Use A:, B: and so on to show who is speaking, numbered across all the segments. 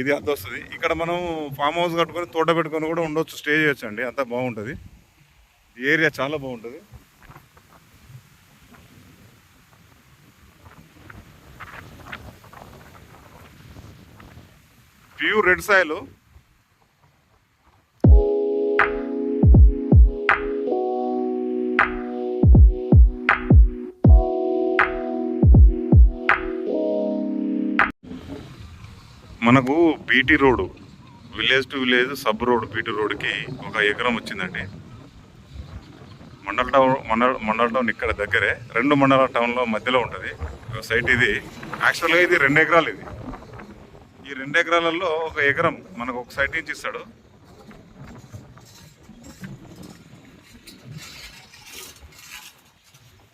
A: ఇది అద్దె వస్తుంది. ఇక్కడ మనం ఫామ్ హౌస్ కట్టుకొని తోట పెట్టుకొని కూడా ఉండొచ్చు. స్టే చేయొచ్చు అండి. అంతా బాగుంటుంది. ఏరియా చాలా బాగుంటుంది. ప్యూర్ రెడ్ సాయిల్ మనకు BT road village to village sub road BT రోడ్కి ఒక ఎకరం వచ్చిందండి. మండల టౌన్ మండల మండల టౌన్ ఇక్కడ దగ్గరే రెండు మండల టౌన్లో మధ్యలో ఉంటుంది. సైట్ ఇది. యాక్చువల్గా ఇది రెండు ఎకరాలు ఇది. ఈ రెండు ఎకరాలలో ఒక ఎకరం మనకు ఒక సైట్ నుంచి ఇస్తాడు.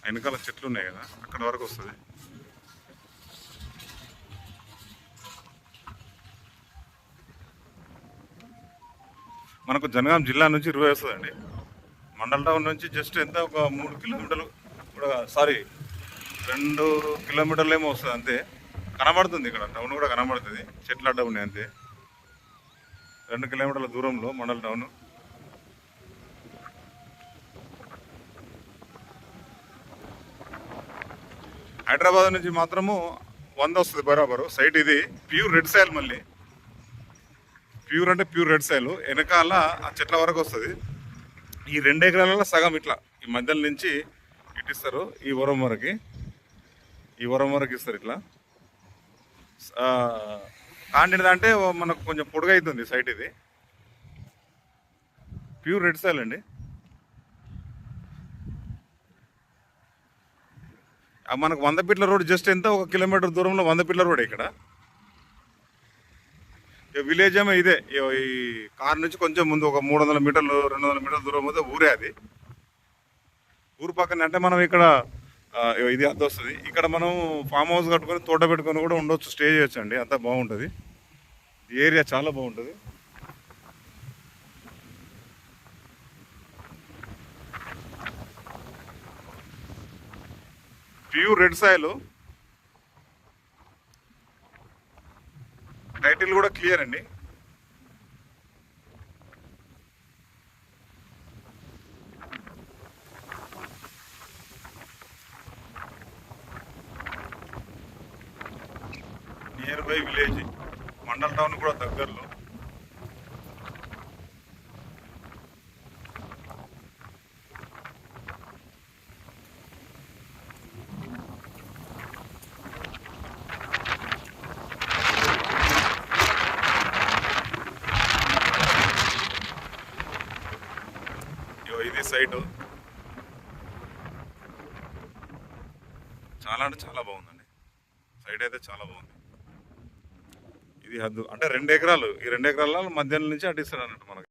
A: వెనకాల చెట్లు ఉన్నాయి కదా అక్కడ వరకు వస్తుంది. మనకు జనగాం జిల్లా నుంచి ఇరవై వస్తుందండి. మండల టౌన్ నుంచి జస్ట్ ఎంత? ఒక మూడు కిలోమీటర్లు కూడా సారీ రెండు కిలోమీటర్లు ఏమో వస్తుంది అంతే. కనబడుతుంది ఇక్కడ టౌన్ కూడా కనబడుతుంది. చెట్ల అడ్డ ఉన్నాయి అంతే. రెండు కిలోమీటర్ల దూరంలో మండల టౌన్. హైదరాబాద్ నుంచి మాత్రము వంద వస్తుంది బరాబరు. సైట్ ఇది ప్యూర్ రెడ్ సాయిల్ మళ్ళీ. ప్యూర్ అంటే ప్యూర్ రెడ్ సాయిల్ వెనకాల ఆ చెట్ల వరకు వస్తుంది. ఈ రెండు ఎకరాలలో సగం ఇట్లా ఈ మధ్యలో నుంచి ఇటు ఇస్తారు ఈ వరం వరకు. ఈ వరం వరకు ఇస్తారు ఇట్లా. కాంటినది అంటే మనకు కొంచెం పొడుగు అవుతుంది సైట్ ఇది. ప్యూర్ రెడ్ సాయిల్ అండి. మనకు వంద పీట్ల రోడ్ జస్ట్ ఎంత? ఒక కిలోమీటర్ దూరంలో వంద పీట్ల రోడ్ ఇక్కడ. విలేజ్ ఏమో ఇదే. ఈ కార్ నుంచి కొంచెం ముందు ఒక మూడు వందల మీటర్లు రెండు వందల మీటర్ల దూరం పోతే ఊరే అది. ఊరు పక్కన అంటే మనం ఇక్కడ ఇది అద్దె వస్తుంది. ఇక్కడ మనం ఫామ్ హౌస్ కట్టుకొని తోట పెట్టుకొని కూడా ఉండొచ్చు స్టే చేయొచ్చు అండి. అంతా బాగుంటుంది. ఈ ఏరియా చాలా బాగుంటుంది. Pure red soil. టైటిల్ కూడా క్లియర్ అండి. Near by village mandal town కూడా దగ్గరలో. ఇది సైట్ చాలా అంటే చాలా బాగుందండి. సైట్ అయితే చాలా బాగుంది. ఇది హద్దు అంటే రెండు ఎకరాలు. ఈ రెండు ఎకరాల మధ్యాహ్నం నుంచి అటు ఇస్తాడు అన్నట్టు మనకి